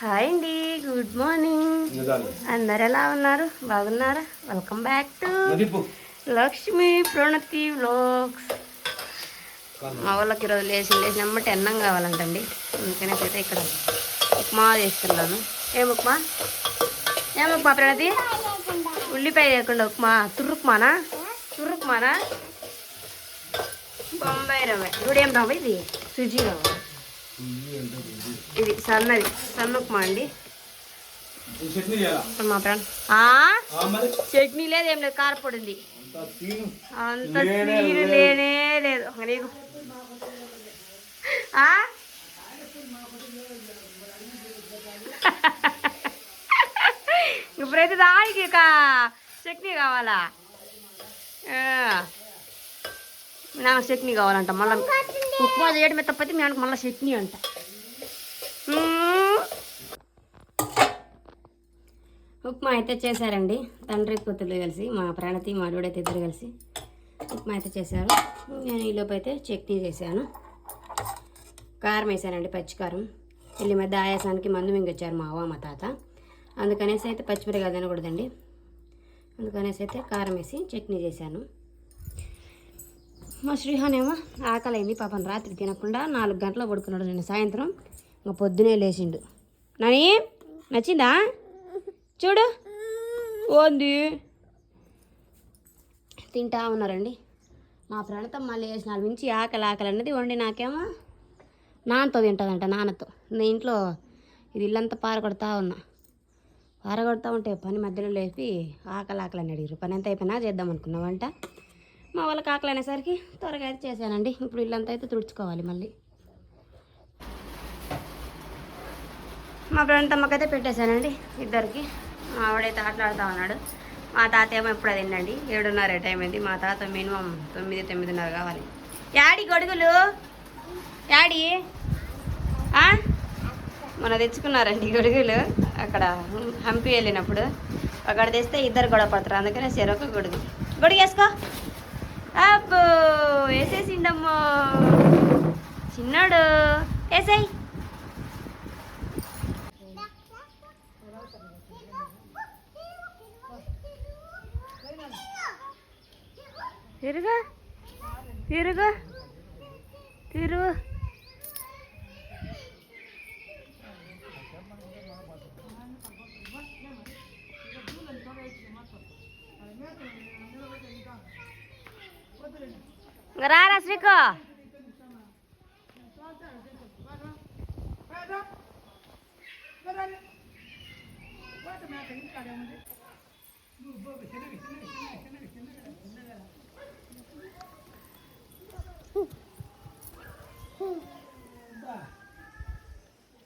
Hi అండి good morning. అందరు ఎలా ఉన్నారు? బాగున్నారా? Welcome back to Lakshmi Pranathi vlogs మా వాళ్ళకి ఈరోజు లేచి లేచి నమ్మటి అన్నం కావాలంటండి. అందుకనే అయితే ఇక్కడ ఉప్మా చేస్తున్నాను. ఏం ఉప్మా? ఏం ఉప్మా ప్రణతి? ఉల్లిపాయ లేకుండా ఉప్మా. తుర్రుకుమానా? తుర్రుకుమానా? బొంబాయి రవ్వ. ఇప్పుడు ఏం రవ్వ ఇది? సుజీ రవ్వ. ఇది సన్నది. సన్న ఉప్మా అండి. మా చట్నీ లేదు ఏం లేదు కారపొడి ఉంది. అంతా లేనే తీరు లేదు. లేనే లేదు. నీకు? ఇప్పుడైతే దానికి ఇక చట్నీ కావాలా. నాకు చట్నీ కావాలంట మళ్ళీ ఉప్మా చేయడం తప్పైతే మీ ఆయనకు మళ్ళీ చట్నీ అంట. ఉప్మా అయితే చేశారండి. తండ్రి కూతురు కలిసి మా ప్రణతి మా అయితే ఇద్దరు కలిసి ఉప్మా అయితే చేశారు. నేను ఈలోపు అయితే చట్నీ చేశాను. కారం వేసానండి పచ్చికారం. వెళ్ళి మధ్య ఆయాసానికి మందు మింగొచ్చారు మా అవ్వ మా తాత. అందుకనేసి అయితే పచ్చిమిరకాయ తినకూడదండి. అందుకనేసి అయితే కారం వేసి చట్నీ చేశాను. మా శ్రీహాన్ ఏమో ఆకలైంది పాపం రాత్రి తినకుండా నాలుగు గంటల పడుకున్నాడు నేను సాయంత్రం. ఇంకా పొద్దునే లేచిండు. నాని నచ్చిందా? చూడు. ఓంది తింటా ఉన్నారండి. మా ప్రణతం మళ్ళీ వేసిన మించి ఆకలి ఆకలి అన్నది వండి నాకేమో నాన్నతో తింటుందంట నాన్నతో. నేను ఇంట్లో ఇది ఇల్లంతా పారగొడతా ఉన్నా. పారగొడతా ఉంటే పని మధ్యలో లేపి ఆకలి ఆకలి అని అడిగారు పని ఎంత అయిపోయినా చేద్దాం అనుకున్నా వంట మా వాళ్ళకి ఆకలి అనేసరికి త్వరగా అయితే చేశానండి. ఇప్పుడు ఇల్లంతా అయితే తుడుచుకోవాలి మళ్ళీ. మా ఫ్రెండ్ తమ్మకైతే పెట్టేశానండి ఇద్దరికి. మా ఆవిడైతే ఆటలాడుతూ ఉన్నాడు. మా తాత ఏమో ఎప్పుడు తినండి ఏడున్నర టైం అయింది. మా తాత మినిమం తొమ్మిది తొమ్మిదిన్నర కావాలి. యాడి గొడుగులు? యాడి? మొన్న తెచ్చుకున్నారండి గొడుగులు. అక్కడ హంపి వెళ్ళినప్పుడు. అక్కడ తెస్తే ఇద్దరు గొడవ పడతారు. అందుకనే సెరొక గొడుగు. గొడుగు వేసుకో. అబ్బో వేసేసిండమ్మో. చిన్నాడు వేసేయి. తిరుగు తిరుగు తిరుగు. రారా శ్రీకో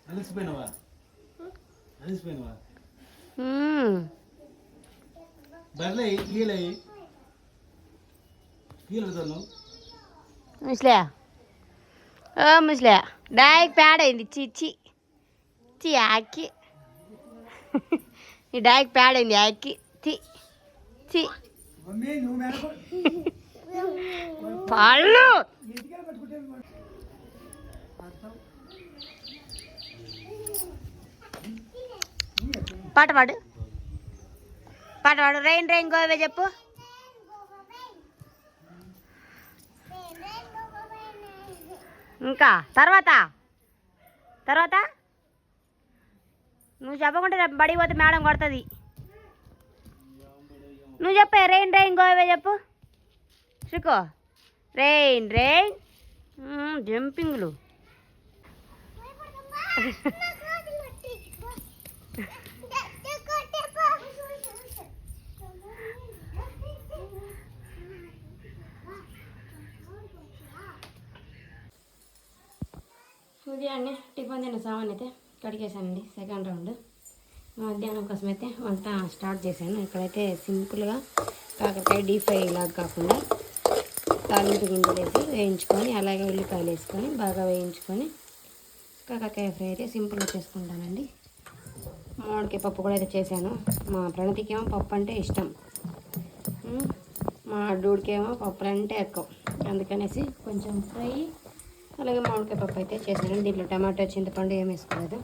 అలసిపోయినవా అలసిపోయినవా మ్మ్. బర్లే గీలే గీలు తను ముసలే? ఓ ముసలే డాయక్ ప్యాడ్ అయింది. చి చి. చి ఆకి. ఈ డాయక్ ప్యాడ్ అయింది ఆకి. తి చి. పళ్ళు! పాట పాడు. పాట పాడు. రైన్ రైన్ గోవే చెప్పు. ఇంకా తర్వాత? తర్వాత? నువ్వు చెప్పకుంటే రేపు బడికి పోతే మేడం కొడుతుంది. నువ్వు చెప్పే రెయిన్ రెయిన్ గోవే చెప్పు. శ్రీకో రెయిన్ రెయిన్ జంపింగ్లు. ఉదయాన్నే టిఫిన్ తిన్న సామాన్ అయితే కడిగేసానండి సెకండ్ రౌండ్. మధ్యాహ్నం కోసం అయితే వంట స్టార్ట్ చేశాను. ఇక్కడైతే సింపుల్గా కాకరకాయ డీప్ ఫ్రై లాగా కాకుండా తాలింపు గింజలు వేసి వేయించుకొని అలాగే ఉల్లిపాయలు వేసుకొని బాగా వేయించుకొని కాకరకాయ ఫ్రై అయితే సింపుల్గా చేసుకుంటానండి. మామిడికాయ పప్పు కూడా అయితే చేశాను. మా ప్రణతికేమో పప్పు అంటే ఇష్టం. మా అడ్డుడికేమో పప్పులు అంటే ఎక్కువ. అందుకనేసి కొంచెం ఫ్రై అలాగే మామిడికాయ పప్పు అయితే చేశాను. దీంట్లో టమాటో చింతపండు ఏం వేసుకోలేదు.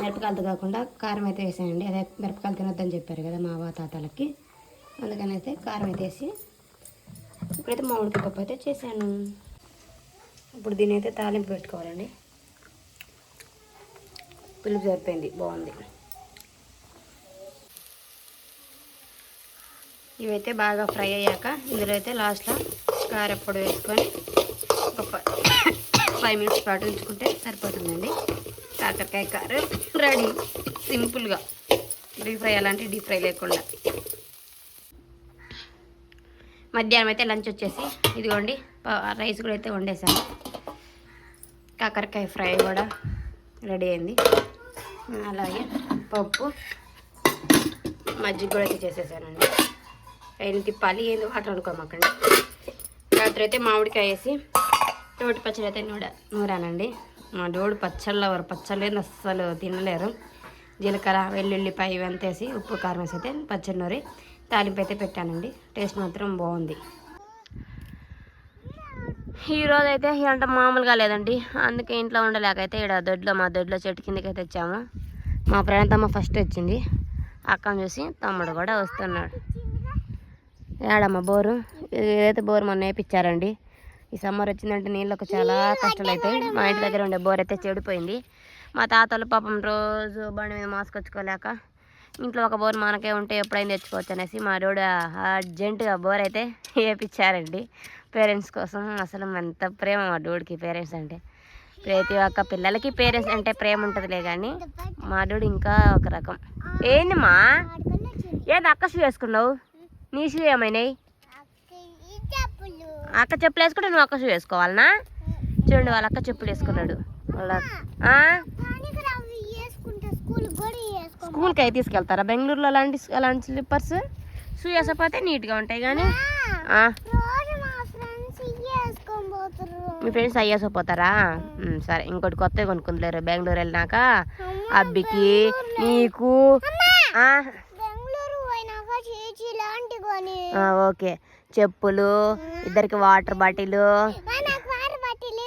మిరపకాయలతో కాకుండా కారం అయితే వేసానండి. అదే మిరపకాయలు తినొద్దని చెప్పారు కదా మా అవ్వ తాతలకి. అందుకని అయితే కారం అయితే వేసి ఇప్పుడైతే మామిడికాయ పప్పు అయితే చేశాను. ఇప్పుడు దీని అయితే తాలింపు పెట్టుకోవాలండి. పులుపు సరిపోయింది. బాగుంది. ఇవైతే బాగా ఫ్రై అయ్యాక ఇందులో అయితే లాస్ట్లో కారప్పొడి వేసుకొని ఫైవ్ మినిట్స్ పాటు ఉంచుకుంటే సరిపోతుందండి. కాకరకాయ కారం రెడీ. సింపుల్గా డీప్ ఫ్రై అలాంటి డీప్ ఫ్రై లేకుండా. మధ్యాహ్నం అయితే లంచ్ వచ్చేసి ఇదిగోండి రైస్ కూడా అయితే వండేసాను. కాకరకాయ ఫ్రై కూడా రెడీ అయింది. అలాగే పప్పు మజ్జిగ కూడా అయితే చేసేసానండి. అయిన తిప్పాలి ఏంది వాటర్ అనుకోమాకండి రాత్రి అయితే మామిడికాయ వేసి రోటి పచ్చడి అయితే నూడ నూరానండి. మా డోడు పచ్చళ్ళ వారు పచ్చళ్ళేది అస్సలు తినలేరు. జీలకర్ర వెల్లుల్లిపాయ వేసి ఉప్పు కారం వేసి అయితే పచ్చడి నూరి తాలింపు అయితే పెట్టానండి. టేస్ట్ మాత్రం బాగుంది. ఈరోజు అయితే ఎంట మామూలుగా లేదండి. అందుకే ఇంట్లో ఉండలేక అయితే ఇక్కడ దొడ్లో మా దొడ్లో చెట్టు కిందకి అయితే వచ్చాము. మా ప్రణతమ్మ ఫస్ట్ వచ్చింది. అక్కను చూసి తమ్ముడు కూడా వస్తున్నాడు. ఏడమ్మ బోరు? ఏదైతే బోరు మొన్న వేయించారండి ఈ సమ్మర్ వచ్చిందంటే నీళ్ళకు చాలా కష్టాలు అవుతాయి మా ఇంటి దగ్గర ఉండే బోర్ అయితే చెడిపోయింది. మా తాతలు పాపం రోజు బండి మీద మోసుకొచ్చుకోలేక ఇంట్లో ఒక బోర్ మనకే ఉంటే ఎప్పుడైనా తెచ్చుకోవచ్చు అనేసి మా రోడ్ అర్జెంటుగా బోర్ అయితే వేయించారండి పేరెంట్స్ కోసం అసలు ఎంత ప్రేమ మా డోడికి పేరెంట్స్ అంటే. ప్రతి ఒక్క పిల్లలకి పేరెంట్స్ అంటే ప్రేమ ఉంటుందిలే కానీ మా డోడు ఇంకా ఒక రకం. ఏంది మా? ఏంది అక్క షూ వేసుకున్నావు? నీ షూ ఏమైనాయి? అక్క చెప్పులు వేసుకుంటే నువ్వు అక్క షూ వేసుకోవాలనా? చూడండి వాళ్ళ అక్క చెప్పులు వేసుకున్నాడు. వాళ్ళ? స్కూల్కి అయితే తీసుకెళ్తారా? బెంగళూరులో అలాంటి అలాంటి స్లిప్పర్స్ షూ వేసకపోతే నీట్గా ఉంటాయి కానీ మీ ఫ్రెండ్స్ అయ్యేసపోతారా ఉమ్, సరే ఇంకోటి కొత్తగా కొనుక్కుందలేరు? బెంగళూరు వెళ్ళినాక అబ్బికి నీకు ఓకే. చెప్పులు ఇద్దరికి వాటర్ బాటిల్. నాకు వారి బట్టలు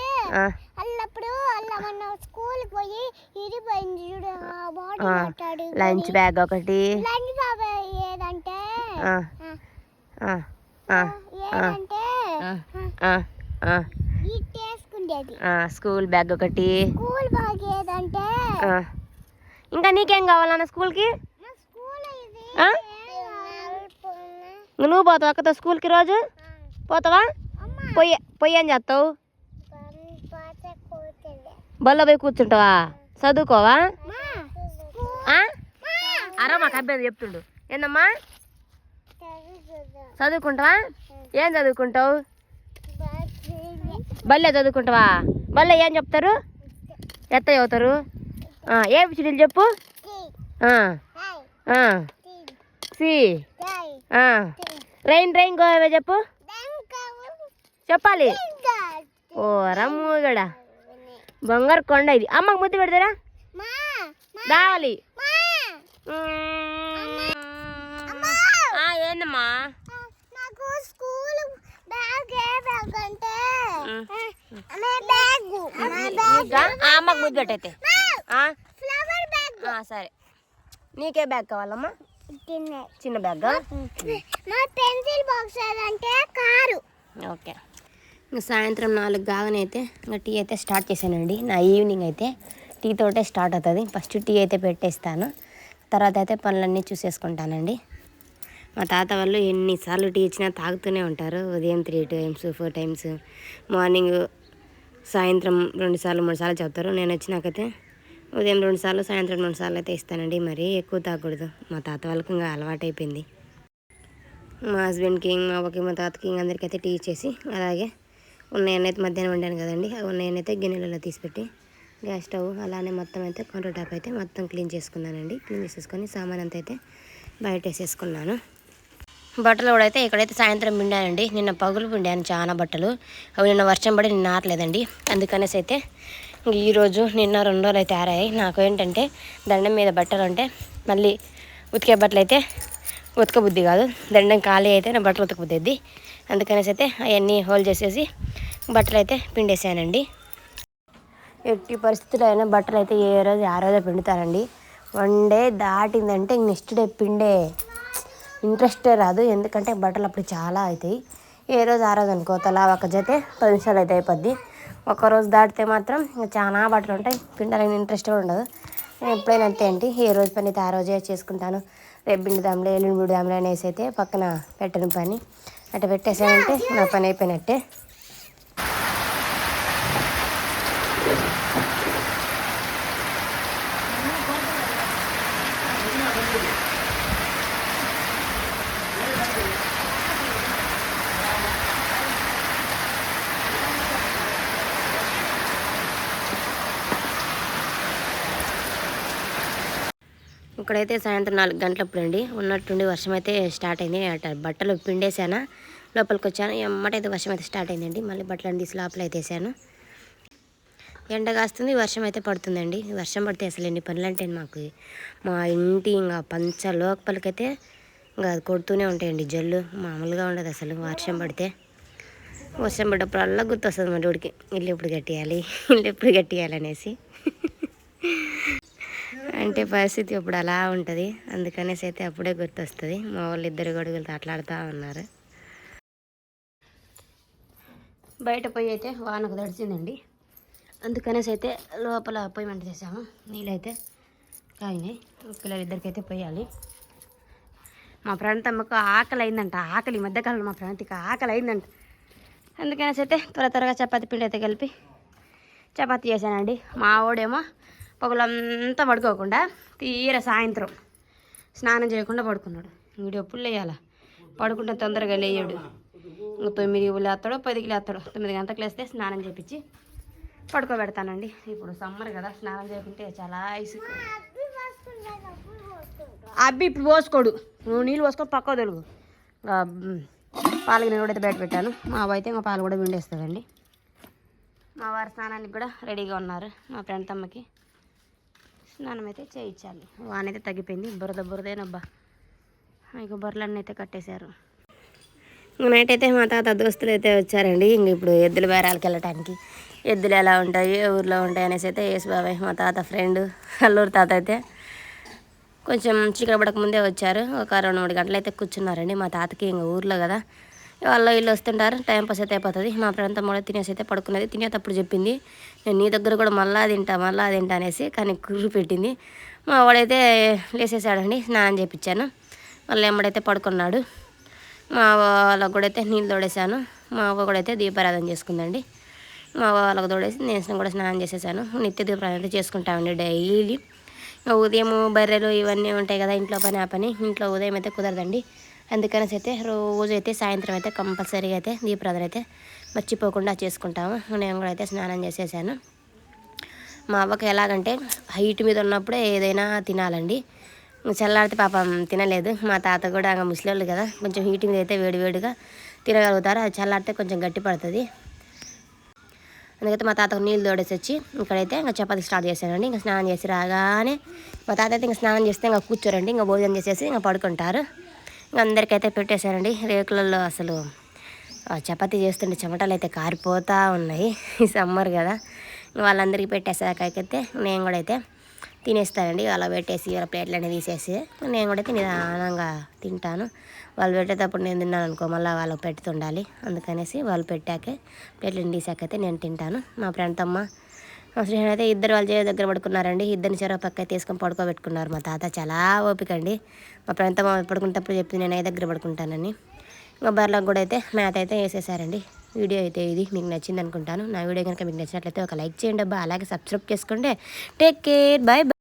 అల్లప్పుడు అల్ల మొన్న స్కూల్ పోయి ఇరిపోయింది చూడు ఆ బాడీ పట్టాడు లంచ్ బ్యాగ్ ఒకటి. లంచ్ బాబా ఏదంటే? ఆ, ఆ, ఆ, ఏదంటే? ఆ, ఆ, ఆ, ఇట్టేసుకుండేది ఆ, స్కూల్ బ్యాగ్ ఒకటి. ఇంకా నీకేం కావాలన్న స్కూల్కి నా స్కూల్ ఇది ఆ? ఇంక నువ్వు పోతావు? అక్కతో స్కూల్కి రోజు పోతావా? పొయ్యి పొయ్యి ఏం చేస్తావు? బల్ల పోయి కూర్చుంటావా? చదువుకోవా? అరా మాకు అబ్బాయి చెప్తుండు. ఏందమ్మా? చదువుకుంటావా? ఏం చదువుకుంటావు? బల్లే చదువుకుంటావా? బల్లే ఏం చెప్తారు? ఎత్త చదువుతారు ఏ విషయాలు చెప్పు? ఆ, ఆ, సి ఆ. రైన్ రైన్ గోవే చెప్పు. చెప్పాలి. ఓ రమ్ముగడ. బంగారు కొండ ఇది. అమ్మకు ముద్దు పెడతారా? రావాలి. ఏందమ్మా? అమ్మకు ముద్దు పెట్టయితే సరే. నీకే బ్యాగ్ కావాలమ్మా. చిన్న బ్యాగ్? మా పెన్సిల్ బాక్స్ ఏదంటే కారు. ఓకే. ఇంకా సాయంత్రం నాలుగు కాగానైతే ఇంకా టీ అయితే స్టార్ట్ చేశానండి. నా ఈవినింగ్ అయితే టీ తోటే స్టార్ట్ అవుతుంది. ఫస్ట్ టీ అయితే పెట్టేస్తాను. తర్వాత అయితే పనులన్నీ చూసేసుకుంటానండి. మా తాత వాళ్ళు ఎన్నిసార్లు టీ ఇచ్చినా తాగుతూనే ఉంటారు. ఉదయం three times four times. Morning సాయంత్రం రెండు సార్లు మూడు సార్లు చెప్తారు. నేను వచ్చినాకైతే ఉదయం రెండు సార్లు సాయంత్రం రెండు సార్లు అయితే ఇస్తానండి. మరీ ఎక్కువ తాగకూడదు. మా తాత వాళ్ళకి ఇంకా అలవాటైపోయింది. మా హస్బెండ్కి మా అవ్వకి మా తాతకి అందరికైతే అందరికీ అయితే టీ ఇచ్చేసి అలాగే ఉన్నాయన్నీ అయితే మధ్యాహ్నం వండాను కదండి. ఆ ఉన్నాయన్నీ అయితే గిన్నెలలో తీసిపెట్టి గ్యాస్ స్టవ్ అలానే మొత్తం అయితే కౌంటర్ టాప్ అయితే మొత్తం క్లీన్ చేసుకున్నానండి. క్లీన్ చేసేసుకొని సామాన్ అంతా అయితే బయట వేసేసుకున్నాను. బట్టలు కూడా అయితే ఇక్కడైతే సాయంత్రం పిండానండి. నిన్న పగులు పిండాను చాలా బట్టలు. అవి నిన్న వర్షం పడి నిన్న ఆరలేదండి. అందుకనేసి అయితే ఈరోజు నిన్న రెండు రోజులు అయితే ఆరాయి. నాకు ఏంటంటే దండం మీద బట్టలు అంటే మళ్ళీ ఉతికే బట్టలు అయితే ఉతకబుద్ధి కాదు. దండం ఖాళీ అయితే నా బట్టలు ఉతకబుద్ది అందుకనేసి అయితే అవన్నీ హోల్ చేసేసి బట్టలు అయితే పిండేసానండి. ఎట్టి పరిస్థితుల్లో అయినా బట్టలు అయితే ఏ రోజు ఆ రోజే పిండుతానండి. వన్ డే దాటిందంటే నెక్స్ట్ డే పిండే ఇంట్రెస్టే రాదు. ఎందుకంటే బట్టలు అప్పుడు చాలా అవుతాయి. ఏ రోజు ఆ రోజు అనుకో తలా ఒక జతే పది నిమిషాలు అయితే అయిపోద్ది. ఒక రోజు దాటితే మాత్రం ఇంకా చాలా బట్టలు ఉంటాయి. పిండాలని ఇంట్రెస్ట్ కూడా ఉండదు. నేను ఎప్పుడైనా అంతే ఏంటి ఏ రోజు పని అయితే ఆ రోజే చేసుకుంటాను. రేపు పిండుదాంలే ఎల్లుండి పిండుదాంలే అనేసి అయితే పక్కన పెట్టని పని. అట్లా పెట్టేసానంటే నా పని అయిపోయినట్టే. ఇక్కడైతే సాయంత్రం నాలుగు గంటలప్పుడు అండి ఉన్నట్టుండి వర్షం అయితే స్టార్ట్ అయింది. బట్టలు పిండేసానా లోపలికి వచ్చాను ఎమ్మటైతే వర్షం అయితే స్టార్ట్ అయిందండి. మళ్ళీ బట్టలను తీసి లోపల అయితే వేసాను ఎండ కాస్తుంది వర్షం అయితే పడుతుందండి. వర్షం పడితే అసలు ఎన్ని పనులు అంటే మాకు. మా ఇంటి ఇంకా పంచ లోపలికైతే ఇంకా అది కొడుతూనే ఉంటాయండి జల్లు. మామూలుగా ఉండదు అసలు వర్షం పడితే. వర్షం పడ్డప్పుడల్లా గుర్తొస్తుంది మా రోడ్కి ఇల్లు ఎప్పుడు కట్టేయాలి? ఇల్లు ఎప్పుడు కట్టేయాలి అనేసి అంటే పరిస్థితి ఇప్పుడు అలా ఉంటుంది. అందుకనేసి అయితే అప్పుడే గుర్తొస్తుంది. మా వాళ్ళు ఇద్దరు గొడుగులు అట్లాడుతూ ఉన్నారు. బయట పొయ్యి అయితే వానకు తడిచిందండి. అందుకనేసి అయితే లోపల పొయ్యి మంట చేసాము నీళ్ళైతే కాగినాయి పిల్లలు ఇద్దరికైతే పోయాలి. మా ప్రాంతమ్మకు ఆకలి అయిందంట ఆకలి. ఈ మధ్యకాలంలో మా ప్రాంతికి ఆకలి అయిందంట అందుకనేసి అయితే త్వర త్వరగా చపాతి పిండి అయితే కలిపి చపాతి చేశానండి. మా వాడేమో పగులంతా పడుకోకుండా తీర సాయంత్రం స్నానం చేయకుండా పడుకున్నాడు. వీడు ఎప్పుడు లేయాల? పడుకుంటే తొందరగా లేయడు. ఇంకా తొమ్మిది లేస్తాడో పదికి లేస్తాడో తొమ్మిది గంటలకు లేస్తే స్నానం చేపించి పడుకోబెడతానండి. ఇప్పుడు సమ్మర్ కదా స్నానం చేయకుంటే చాలా ఇసుకు. అబ్బి ఇప్పుడు పోసుకోడు. నువ్వు నీళ్ళు పోసుకొని పక్క తెలుగు. పాలకి నేను కూడా అయితే బయట పెట్టాను. మా అవ్వ అయితే ఇంకా పాలు కూడా పిండేస్తుందండి. మా వారి స్నానానికి కూడా రెడీగా ఉన్నారు మా ఫ్రెండ్ తమ్మకి స్నానం అయితే చేయించాలి. వాన అయితే తగ్గిపోయింది. బురద బురదేనబ్బా. ఇక బొర్రలన్నీ అయితే కట్టేశారు. ఇంక నైట్ అయితే మా తాత దోస్తులు అయితే వచ్చారండి. ఇంక ఇప్పుడు ఎద్దుల బేరాలకు వెళ్ళటానికి. ఎద్దులు ఎలా ఉంటాయి ఏ ఊర్లో ఉంటాయి అనేసి అయితే యేసు బాబాయ్ మా తాత ఫ్రెండ్ అల్లూరు తాత అయితే కొంచెం చికెన్ పడక ముందే వచ్చారు. ఒక రెండు మూడు గంటలు అయితే కూర్చున్నారండి. మా తాతకి ఇంక ఊర్లో కదా. వాళ్ళు ఇల్లు వస్తుంటారు టైం పాస్ అయితే అయిపోతుంది. మా ప్రాంతం కూడా తినేసి అయితే పడుకున్నది. తినేటప్పుడు చెప్పింది నేను నీ దగ్గర కూడా మళ్ళా తింటా మళ్ళా తింటా అనేసి కానీ కుర్రు పెట్టింది. మా వాడైతే లేసేసాడండి స్నానం చేయించాను మళ్ళీ ఎమ్మడైతే పడుకున్నాడు. మా వాళ్ళకు కూడా అయితే నీళ్ళు తోడేశాను. మా అవ్వ కూడా అయితే దీపారాధన చేసుకుందండి. మా అవ్వ వాళ్ళకు తోడేసి నేను కూడా స్నానం చేసేసాను. నిత్య దీపారాధన అయితే చేసుకుంటామండి డైలీ. ఉదయం బర్రెలు ఇవన్నీ ఉంటాయి కదా ఇంట్లో పని ఆ పని. ఇంట్లో ఉదయం అయితే కుదరదండి. అందుకనేసి అయితే రోజు అయితే సాయంత్రం అయితే కంపల్సరీగా అయితే దీపరాధన అయితే మర్చిపోకుండా చేసుకుంటాము. నేను కూడా అయితే స్నానం చేసేసాను. మా అవ్వకి ఎలాగంటే హైట్ మీద ఉన్నప్పుడే ఏదైనా తినాలండి. చల్లారితే పాపం తినలేదు. మా తాత కూడా ఇంకా ముసలోళ్ళు కదా కొంచెం హీట్ మీద అయితే వేడివేడిగా తినగలుగుతారు. అది చల్లారితే కొంచెం గట్టి పడుతుంది. అందుకైతే మా తాతకు నీళ్ళు తోడేసి వచ్చి ఇక్కడైతే ఇంకా చపాతీ స్టార్ట్ చేశానండి. ఇంకా స్నానం చేసి రాగానే మా తాత అయితే ఇంకా స్నానం చేస్తే ఇంకా కూర్చోరండి. ఇంకా భోజనం చేసేసి ఇంకా పడుకుంటారు. అందరికైతే పెట్టేశారండి. రేకులలో అసలు చపాతి చేస్తుంటే చెమటలు అయితే కారిపోతూ ఉన్నాయి. ఈ సమ్మర్ కదా. వాళ్ళందరికీ పెట్టేసాకైతే నేను కూడా అయితే తినేస్తానండి. అలా పెట్టేసి వాళ్ళ అనేది తీసేసి నేను కూడా అయితే నిదానంగా తింటాను. వాళ్ళు పెట్టేటప్పుడు నేను తిన్నాను అనుకో మళ్ళీ వాళ్ళకి పెడుతుండాలి. అందుకనేసి వాళ్ళు పెట్టాకే ప్లేట్లను తీసాకైతే నేను తింటాను. మా ఫ్రెండ్ అమ్మ మా అయితే ఇద్దరు వాళ్ళ చేయ దగ్గర పడుకున్నారండి. ఇద్దరిని చెరో పక్క తీసుకొని పడుకోబెట్టుకున్నారు. మా తాత చాలా ఓపిక అండి మా ప్రాంతం అమ్మ పడుకునేటప్పుడు చెప్పింది నేను ఏ దగ్గర పడుకుంటానని. ఇంకా బర్లకు కూడా అయితే మ్యాథ్ అయితే వేసేసారండి. వీడియో అయితే ఇది. మీకు నచ్చింది అనుకుంటాను నా వీడియో కనుక మీకు నచ్చినట్లయితే ఒక లైక్ చేయండి అబ్బా. అలాగే సబ్స్క్రైబ్ చేసుకోండి టేక్ కేర్. బాయ్